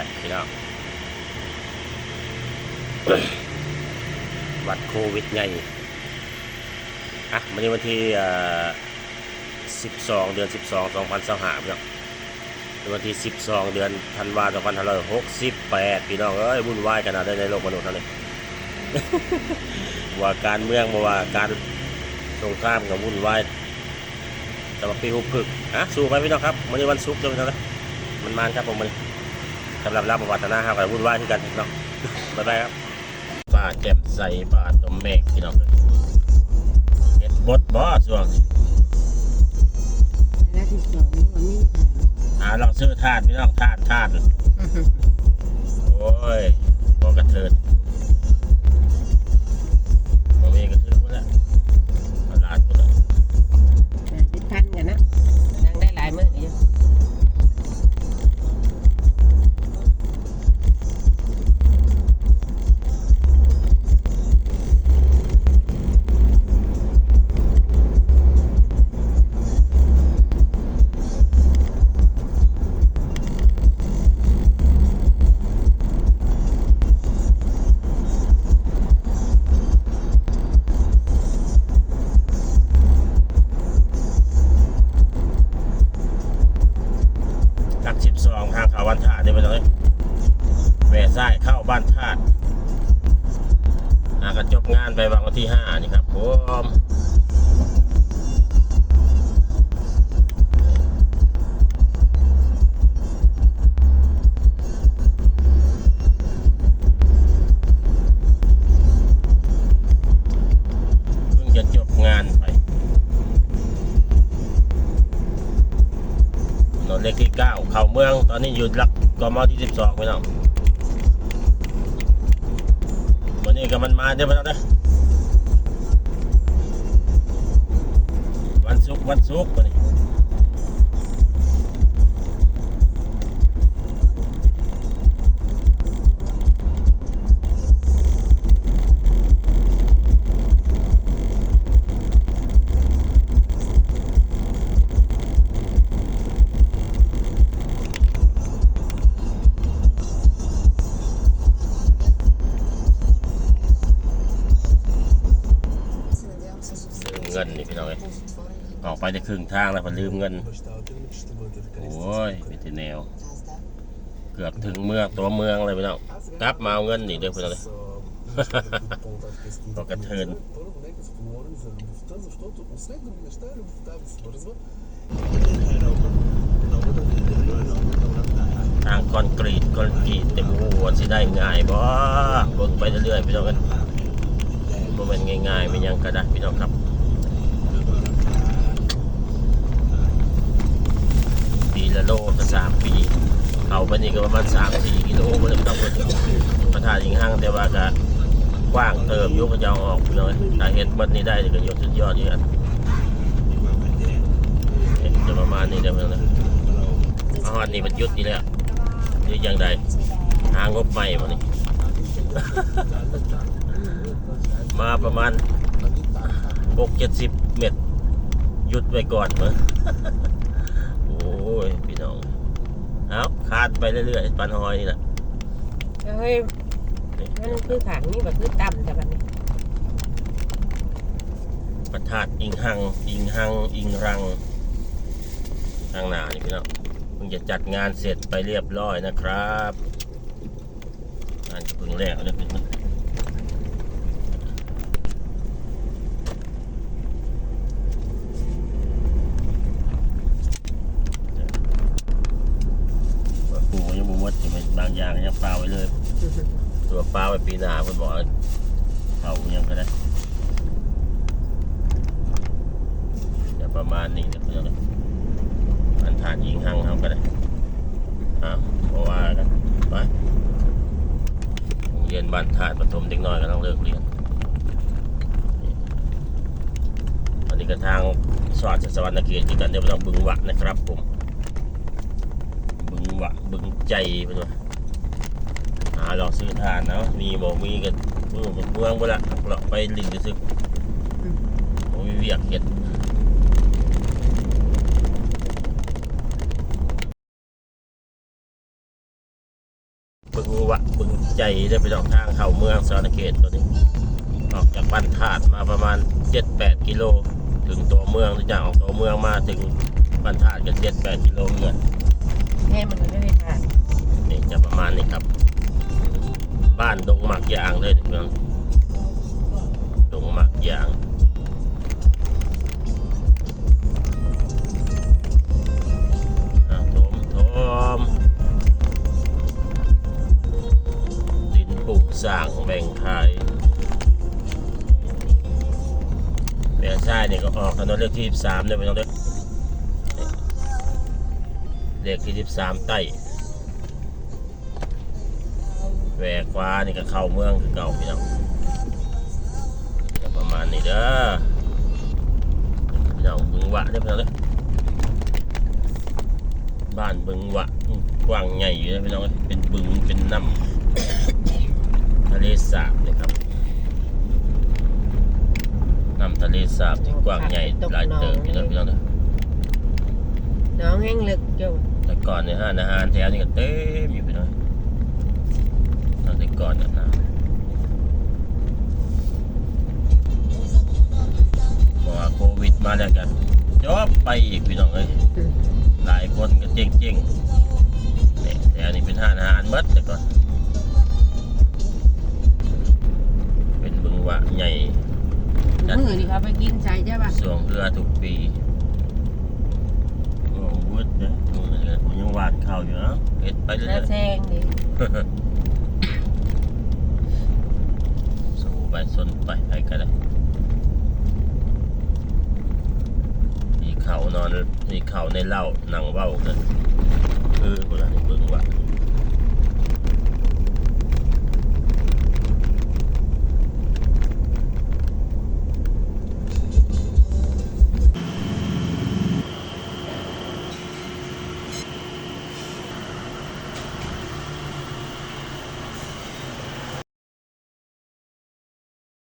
ยพี่น้องวัดโควิดไงอะวันนี้วันที่เอ่อ12เดือน12 2025พี่น้องวันที่12เดือนธันวาคม2568พี่น้องเอ้ยวุ่นวายขนาดได้ในโลกมนุษย์เท่านี้ว่าการเมืองบ่ว่าการสงครามกับวุ่นวายแต่ว่าปีหุบผึกอะสู้ไปพี่น้องครับวันนี้วันศุกร์เด้อพี่น้องนะมันมานครับผมมัน สำหรับรับประวัตินาครับกับวุ่นวายที่กันพี่น้องบ๊ายบายครับฟ้าแจ่มใสฟ้าตมเมฆพี่น้องเฮ็ดบดบ่ช่วงนี้แล้วที่สองนี่มันมีหาลองซื้อทานพี่น้องทานทานโอ้ย ก็จบงานไปวางวันที่ห้านี่ครับผมเพิ่งจะจบงานไปถนนเลขที่ 9 เข้าเมือง ตอนนี้อยู่หลักกมที่ 12ไปน้อง วันนี้ก็มันมาเดี๋ยวไปแล้วนะวันศุกร์วันศุกร์วันนี้ นนี่พี่น้องเอ้ยออกไปจะครึ่งทางแล้วพอลืมเงิน โอ้ยวิธีแนว เกือบถึงเมืองตัวเมืองเลยพี่น้องกลับมาเอาเงินนี่เด้อพี่น้องเลยก็กระเทินทางคอนกรีตคอนกรีตเต็มหัวสิได้ง่ายบ่เบิ่งไปเรื่อยๆพี่น้องกันบ่แม่นง่ายๆไม่ยังก็ได้พี่น้องครับ ปี ละโลก็สามปีเอาไปนี่ก็ประมาณสามสี่กิโลบ่ได้ต้องไปถึงประทานยิงห้างแต่ว่าก็กว้างเติมยกกระจ้าออกเอ้ยถ้าเฮ็ดบัดนี้ได้ก็ยกสุดยอดอยู่อันเฮ็ดจะประมาณนี้เด้อพี่น้องเด้อาหานี่มันยุดนี่และหรือยังใดหางบใหม่มานี่มาประมาณหกเจ็ดสิบเมตรหยุดไว้ก่อนมั้ง ยพี่น้องเอาคาดไปเรื่อยๆปันหอยนี่แหละเฮ้ยมันคือขังนี่แบบคือต่ำแต่แบบนี้ประทาดอิงหัง อิงหัง อิงรังทางหน้านี่พี่น้องเพิ่งจะจัดงานเสร็จไปเรียบร้อยนะครับงานก็เพิ่งแรกเลยพี่น้อง ว่าปูมันยังบ่หมดใช่ไหมบางอย่างยังเปล่าไว้เลย ตัวเปล่าไว้ปีหน้าเพิ่นบอกว่าเอายังก็ได้จะประมาณนี้เดี๋ยวเพื่อนอันทานยิงหังเขาก็ได้อะเพราะว่ากันไปโรงเรียนบ้านธาตุปฐมเด็กน้อยก็ต้องเลิกเรียนอันนี้ก็ทางสวัสดิ์สวรรค์เขตที่กันเดี๋ยวเราบึงหวะนะครับผมบึงหวะบึงใจเป็นว่า หาลองซื้อทานเนาะมีบอกมีกันเมื่อเมืองไปละเราไปลิงจะซื้อผมมีเวียกเห็ดวะบึงใจได้ไปดอกทางเข้าเมืองสอนเขตตัวนี้ออกจากบ้านธาตุมาประมาณ7-8กิโล ถึงตัวเมืองหรือจากออกตัวเมืองมาถึงบ้านธาตุก็7-8กิโลเงินแม่มันก็ไม่ได้ผ่านนี่จะประมาณนี้ครับ บ้านดงหมักยางเลยเมืองดงหมักยางอะโถมโถมดินปลูกสร้างแบ่งขายแม่งชายนี่ก็ออกถนนเลขที่13เนี่ยไปน้องเด้อนี่เลขที่13ใต้ แหวกขวานี่ก็เข้าเมืองคือเก่าพี่น้องก็ประมาณนี้เด้อพี่น้องบึงหวะเด้อพี่น้องเด้อบ้านบึงหวะอืมกว้างใหญ่อยู่นะพี่น้องเอ้ยเป็นบึงเป็นน้ำทะเลสาบเลยครับน้ำทะเลสาบที่กว้างใหญ่หลายเติบพี่น้องพี่น้องเด้อน้องแห้งลึกจุ่มแต่ก่อนในห้านอาหารแถวนี้ก็เต็มอยู่พี่น้องตั้งแต่ ก่อนนะนะพอโควิดมาแล้วกันจบไปอีกพี่น้องเอ้ยหลายคนก็เจ๊งเจ๊งๆเนี่ยแถวนี้เป็นห้านอาหารหมัดแต่ก่อนเป็นบึงหวะใหญ่มือนี่เขาไปกินใช่ใช่ป่ะส่วงเรือทุกปีโอ้วุ้ดเนี่ยมึงเนี่ยผมยังหวานข้าวอยู่นะเฮ็ดไปเรื่แล้วอยแซงดิ ไปสนไปไปก็ได้มีเข่านอนมีเข่าในเล่าหนังเว้ากันเออคนะนี่เบิ่งว่า